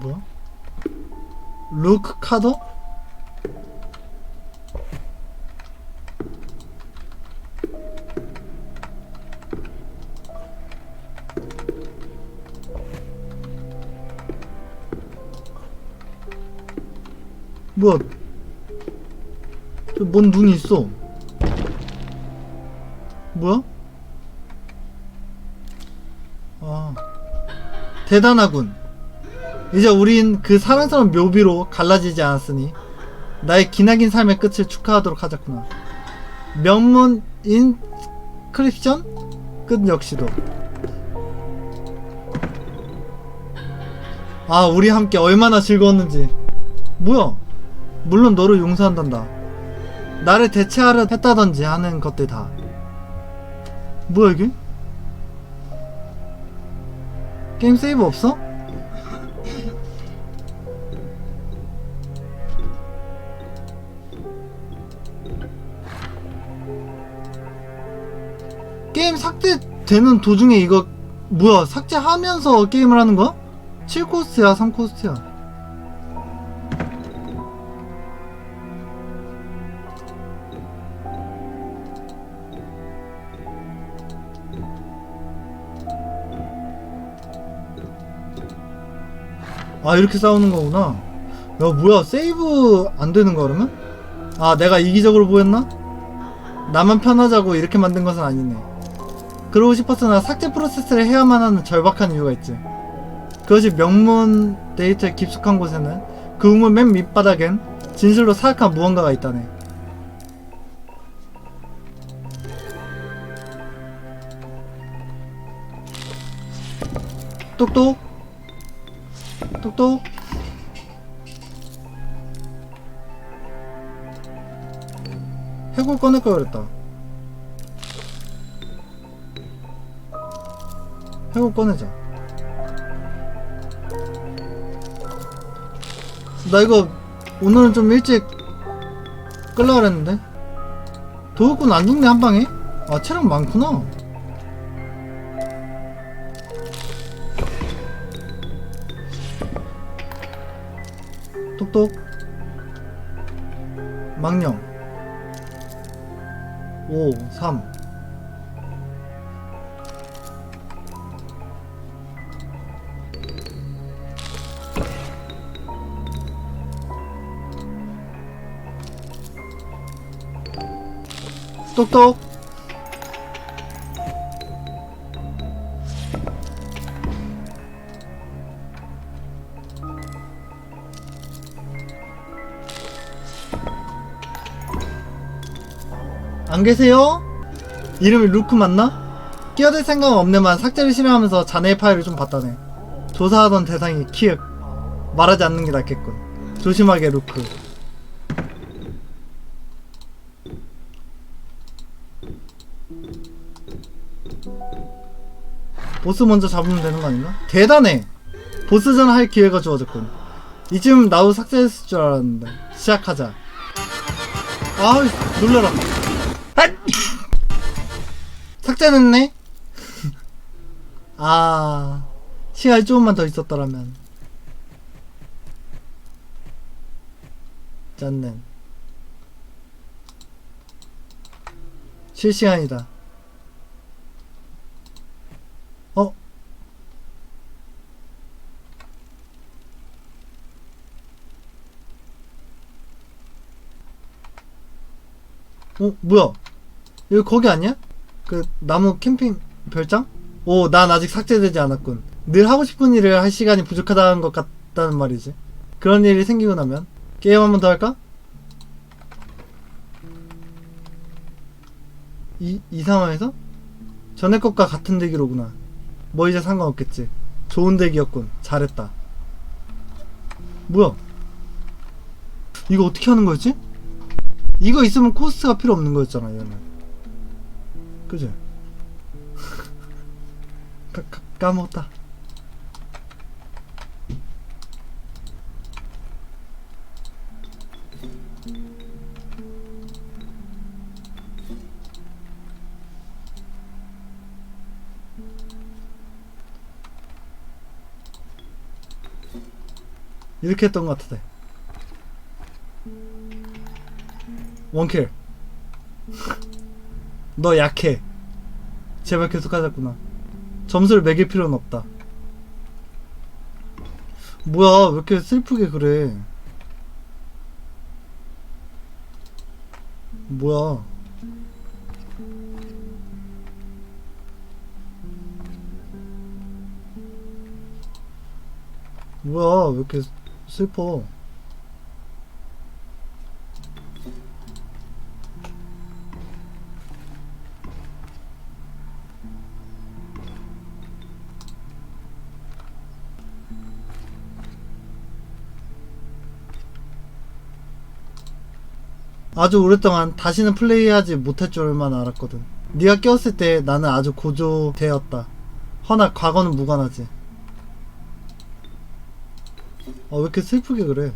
뭐야? 루크 카더? 뭐야? 저뭔 눈이 있어? 뭐야? 아 대단하군. 이제 우린 그 사랑스러운 묘비로 갈라지지 않았으니 나의 기나긴 삶의 끝을 축하하도록 하자꾸나. 명문 인크립션 끝 역시도. 아 우리 함께 얼마나 즐거웠는지. 뭐야? 물론 너를 용서한단다. 나를 대체하려 했다던지 하는 것들 다. 뭐야 이게? 게임 세이브 없어? 게임 삭제되는 도중에 이거 뭐야 삭제하면서 게임을 하는 거야? 7코스트야 3코스트야 아 이렇게 싸우는 거구나 야 뭐야 세이브 안 되는 거 그러면? 아 내가 이기적으로 보였나? 나만 편하자고 이렇게 만든 것은 아니네 그러고 싶었으나 삭제 프로세스를 해야만 하는 절박한 이유가 있지. 그것이 명문 데이터에 깊숙한 곳에는 그 우물 맨 밑바닥엔 진실로 사악한 무언가가 있다네. 똑똑? 똑똑? 해골 꺼낼 걸 그랬다 해골 꺼내자. 나 이거 오늘은 좀 일찍 끌라 그랬는데. 도둑군 안 죽네 한 방에? 아 체력 많구나. 똑똑. 망령. 5 3 똑똑 안 계세요? 이름이 루크 맞나? 끼어들 생각은 없네만 삭제를 싫어하면서 자네의 파일을 좀 봤다네. 조사하던 대상이 키읔. 말하지 않는 게 낫겠군. 조심하게 루크. 보스 먼저 잡으면 되는 거 아닌가? 대단해! 보스전 할 기회가 주어졌군. 이쯤 나도 삭제했을 줄 알았는데. 시작하자. 아우, 놀래라. 삭제했네? 아, 시간이 조금만 더 있었더라면. 짠넨. 실시간이다. 어? 어, 뭐야? 여기 거기 아니야? 그 나무 캠핑 별장? 오, 난 아직 삭제되지 않았군. 늘 하고 싶은 일을 할 시간이 부족하다는 것 같다는 말이지. 그런 일이 생기고 나면 게임 한 번 더 할까? 이, 이 상황에서? 전에 것과 같은 대기로구나. 뭐 이제 상관없겠지. 좋은 대기였군. 잘했다. 뭐야? 이거 어떻게 하는 거였지? 이거 있으면 코스트가 필요 없는 거였잖아, 얘는. 그지? 까먹었다. 이렇게 했던 것 같은 원킬. 너 약해. 제발 계속 하자꾸나. 점수를 매길 필요는 없다. 뭐야 왜 이렇게 슬프게 그래? 뭐야? 뭐야 왜 이렇게 슬퍼 아주 오랫동안 다시는 플레이하지 못할 줄만 알았거든. 네가 깨웠을 때 나는 아주 고조되었다. 허나 과거는 무관하지. 아, 왜 이렇게 슬프게 그래?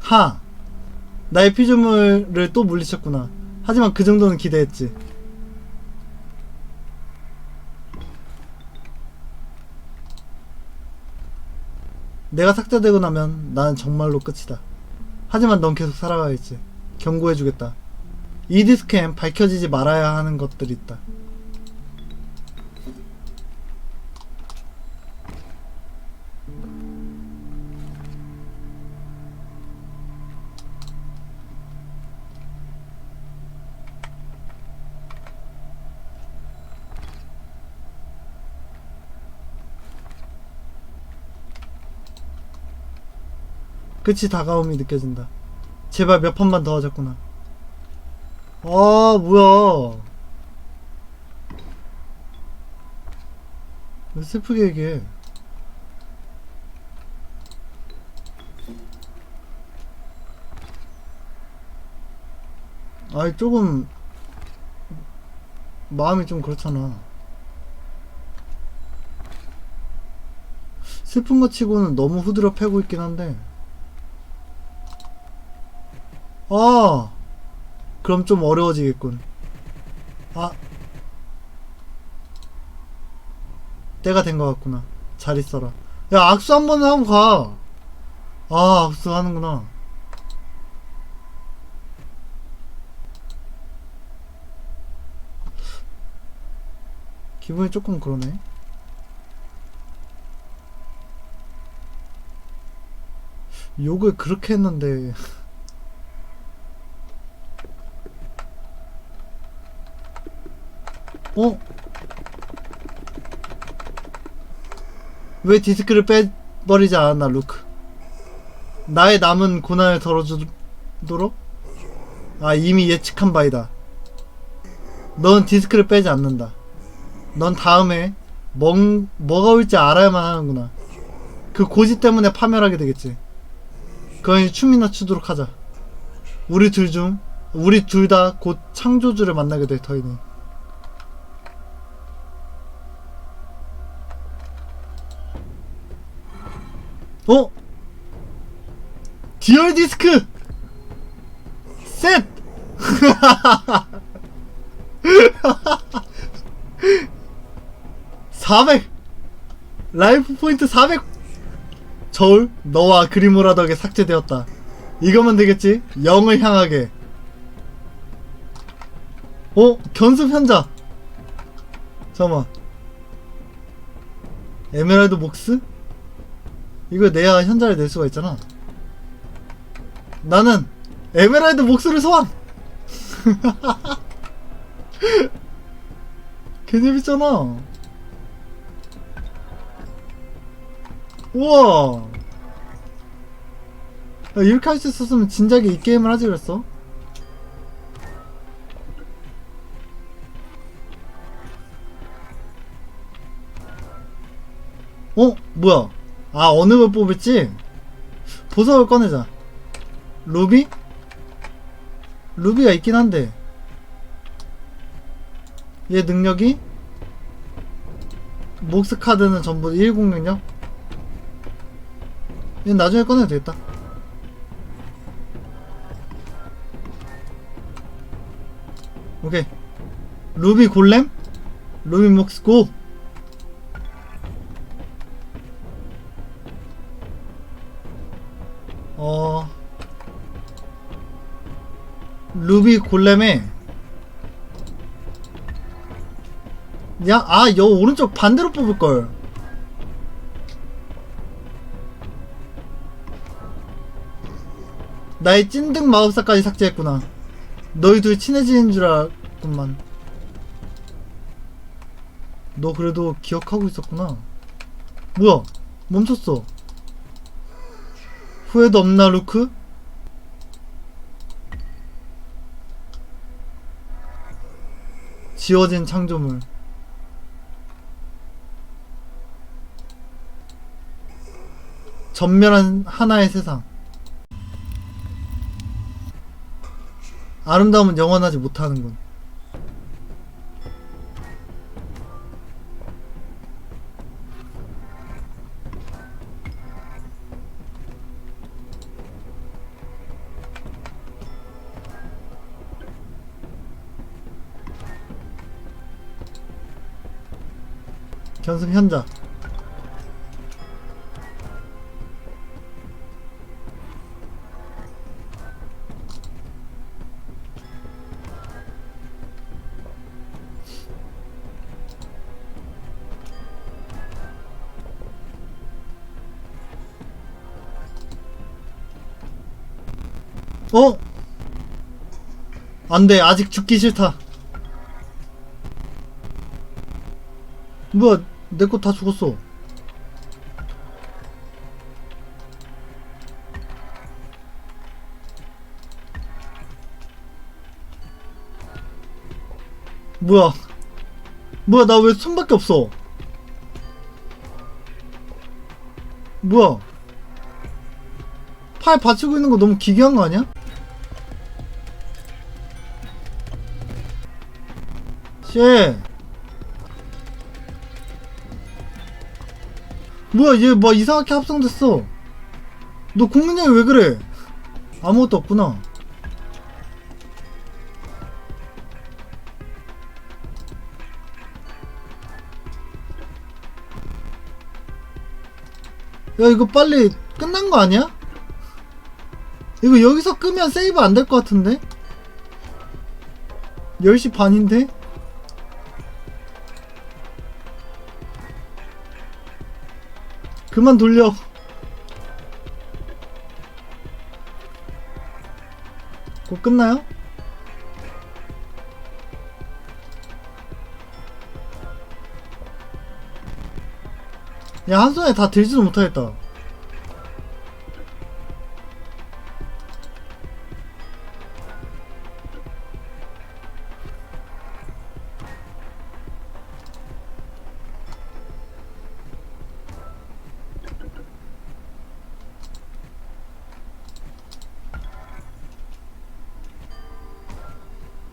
하! 나의 피조물을 또 물리쳤구나. 하지만 그 정도는 기대했지. 내가 삭제되고 나면 나는 정말로 끝이다. 하지만 넌 계속 살아가야지. 경고해주겠다. 이 디스크엔 밝혀지지 말아야 하는 것들이 있다. 끝이 다가옴이 느껴진다. 제발 몇 판만 더 하자꾸나. 아, 뭐야. 왜 슬프게 얘기해. 아이, 조금, 마음이 좀 그렇잖아. 슬픈 것 치고는 너무 후드려 패고 있긴 한데. 아, 그럼 좀 어려워지겠군. 아, 때가 된 것 같구나. 잘 있어라. 야, 악수 한 번 하고 가. 아, 악수 하는구나. 기분이 조금 그러네. 욕을 그렇게 했는데. 어? 왜 디스크를 빼버리지 않았나, 루크? 나의 남은 고난을 덜어주도록? 아, 이미 예측한 바이다. 넌 디스크를 빼지 않는다. 넌 다음에 뭔, 뭐가 올지 알아야만 하는구나. 그 고지 때문에 파멸하게 되겠지. 그건 춤이나 추도록 하자. 우리 둘 중, 우리 둘 다 곧 창조주를 만나게 될 터이니. 어? 듀얼 디스크! 셋! (400) 라이프 포인트 (400) 저울 너와 그리모라 덕에 삭제되었다. 이거면 되겠지? 영을 향하게. 어? 견습 현자! 잠깐만. 에메랄드 목스 이거 내야 현자를 낼 수가 있잖아. 나는 에메랄드 목수를 소환! 개재밌잖아. 우와. 야, 이렇게 할 수 있었으면 진작에 이 게임을 하지 그랬어. 어? 뭐야? 아 어느 걸 뽑을지 보석을 꺼내자 루비? 루비가 있긴 한데 얘 능력이 목스 카드는 전부 10 능력 얘 나중에 꺼내도 되겠다. 오케이. 루비 골렘? 루비 목스 고! 골렘에 야, 아, 여 오른쪽 반대로 뽑을 걸. 나의 찐득 마법사까지 삭제했구나. 너희 둘 친해지는 줄 알았구만. 너 그래도 기억하고 있었구나. 뭐야? 멈췄어. 후회도 없나, 루크? 지워진 창조물. 전멸한 하나의 세상. 아름다움은 영원하지 못하는군. 견습 현자. 어? 안 돼. 아직 죽기 싫다. 내 거 다 죽었어. 뭐야. 뭐야, 나 왜 손밖에 없어? 뭐야. 팔 받치고 있는 거 너무 기괴한 거 아니야? 씨. 뭐야 얘 뭐 이상하게 합성됐어 너 공룡이 왜 그래 아무것도 없구나 야 이거 빨리 끝난 거 아니야? 이거 여기서 끄면 세이브 안 될 것 같은데? 10시 반인데? 그만 돌려. 곧 끝나요? 야, 한 손에 다 들지도 못하겠다.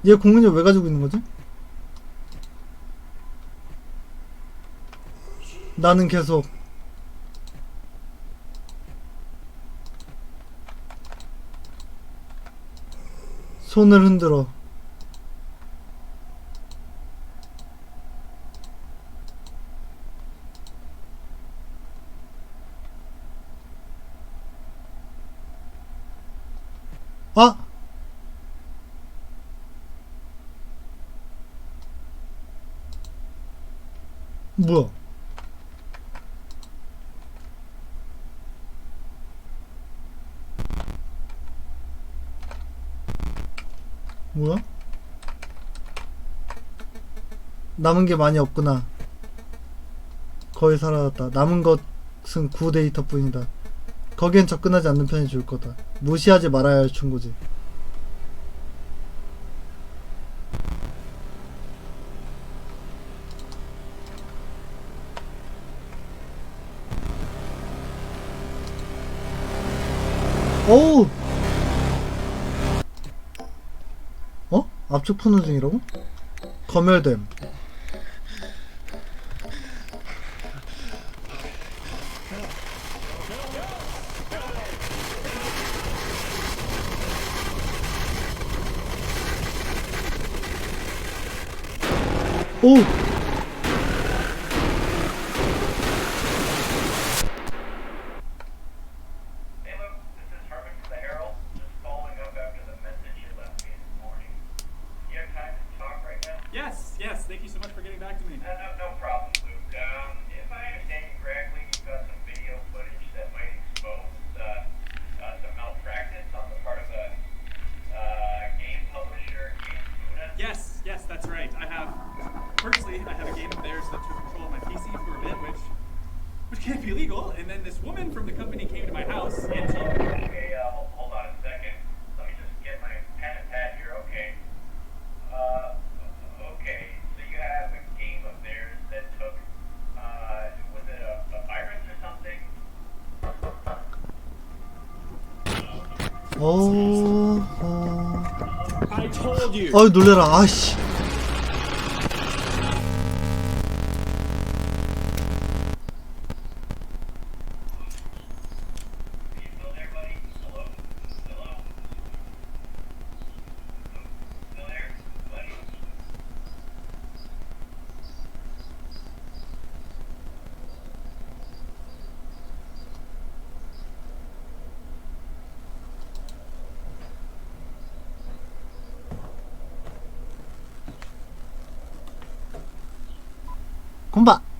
얘 공은이 왜 가지고 있는 거지? 나는 계속 손을 흔들어 아! 뭐야? 뭐야? 남은 게 많이 없구나. 거의 사라졌다. 남은 것은 구 데이터 뿐이다. 거기엔 접근하지 않는 편이 좋을 거다. 무시하지 말아야 할 충고지. 어우! 어? 압축 푸는 중이라고? 검열됨. 오! Firstly, I have a game of theirs that took control of my PC for a bit, which which can't be legal. And then this woman from the company came to my house, and she. Okay, uh, hold, hold on a second. Let me just get my pen and pad here. Okay. Uh, okay. So you have a game of theirs that took, uh, was it a, a virus or something? 어... 어... I told you. 아유 놀래라 아씨 こんばんは。